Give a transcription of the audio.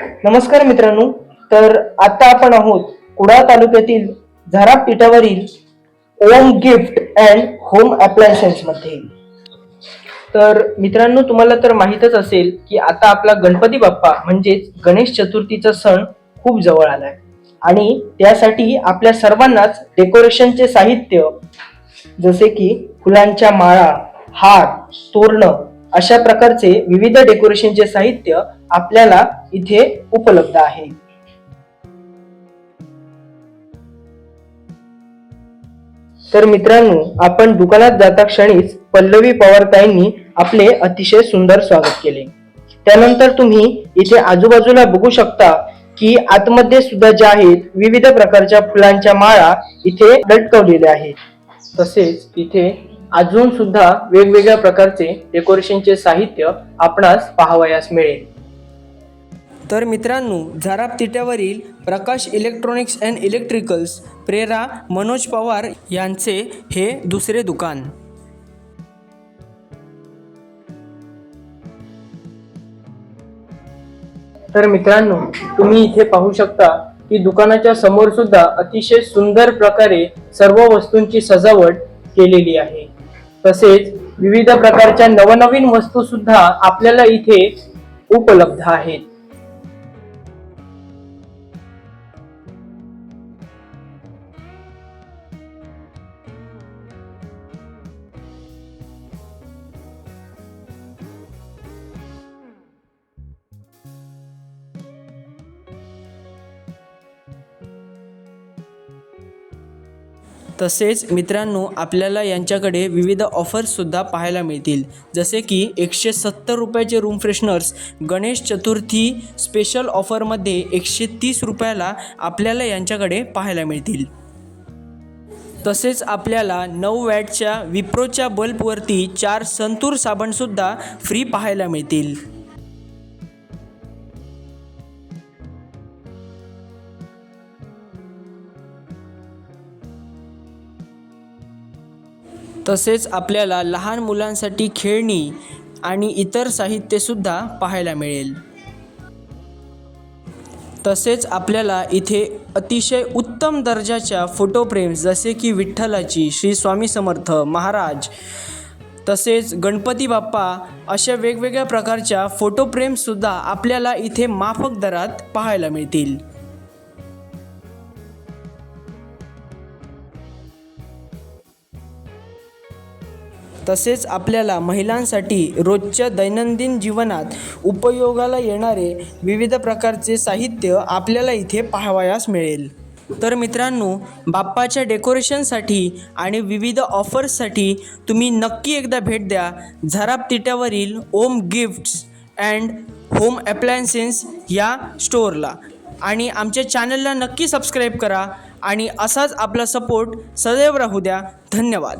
नमस्कार मित्रांनो तर आता आपण आहोत कुडाळ तालुक्यातील Zarap पिठावरील Om gift and home appliances मध्ये. तर मित्रांनो तुम्हाला तर माहीतच असेल की आता आपला गणपती बाप्पा म्हणजेच गणेश चतुर्थीचा सण खूप जवळ आलाय. आणि त्यासाठी आपल्या सर्वांनाच डेकोरेशनचे साहित्य जसे की फुलांच्या माळा हार तोरणं अशा प्रकारचे विविध डेकोरेशनचे साहित्य आपल्याला इथे उपलब्ध आहे. तर मित्रांनो आपण दुकानात जाता क्षणीच पल्लवी पवारताईंनी आपले अतिशय सुंदर स्वागत केले. त्यानंतर तुम्ही इथे आजूबाजूला बघू शकता की आतमध्ये सुद्धा ज्या आहेत विविध प्रकारच्या फुलांच्या माळा इथे लटकवलेल्या आहेत. तसेच इथे अजून सुद्धा वेगवेगळ्या प्रकारचे डेकोरेशनचे साहित्य आपणास पाहावयास मिळेल. तर मित्रांनो झाराप तिट्यावरील प्रकाश इलेक्ट्रॉनिक्स अँड इलेक्ट्रिकल्स प्रेरा मनोज पवार यांचे हे दुसरे दुकान. तर मित्रांनो तुम्ही इथे पाहू शकता की दुकानाच्या समोर सुद्धा अतिशय सुंदर प्रकारे सर्व वस्तूंची सजावट केलेली आहे. तसेच विविध प्रकारच्या नवनवीन वस्तू सुद्धा आपल्याला इथे उपलब्ध आहेत. तसेच मित्रांनो आपल्याला यांच्याकडे विविध ऑफर्ससुद्धा पाहायला मिळतील. जसे की एकशे सत्तर रुपयाचे room fresheners Ganesh Chaturthi special ऑफरमध्ये एकशे तीस रुपयाला आपल्याला यांच्याकडे पाहायला मिळतील. तसेच आपल्याला नऊ वॅटच्या विप्रोच्या बल्बवरती चार संतूर साबणसुद्धा फ्री पाहायला मिळतील. तसेच आपल्याला लहान मुलांसाठी खेळणी आणि इतर साहित्यसुद्धा पाहायला मिळेल. तसेच आपल्याला इथे अतिशय उत्तम दर्जाच्या फोटो फ्रेम्स जसे की विठ्ठलाची श्री स्वामी समर्थ महाराज तसेच गणपती बाप्पा अशा वेगवेगळ्या प्रकारच्या फोटो फ्रेम्ससुद्धा आपल्याला इथे माफक दरात पाहायला मिळतील. तसेच आपल्याला महिलांसाठी रोजच्या दैनंदिन जीवनात उपयोगाला येणारे विविध प्रकारचे साहित्य आपल्याला इथे पाहावयास मिळेल. तर मित्रांनो बाप्पाच्या डेकोरेशनसाठी आणि विविध ऑफर्ससाठी तुम्ही नक्की एकदा भेट द्या. Zarap तिट्यावरील Om gifts and home appliances या स्टोअरला. आणि आमच्या चॅनलला नक्की सबस्क्राईब करा. आणि असाच आपला सपोर्ट सदैव राहू द्या. धन्यवाद.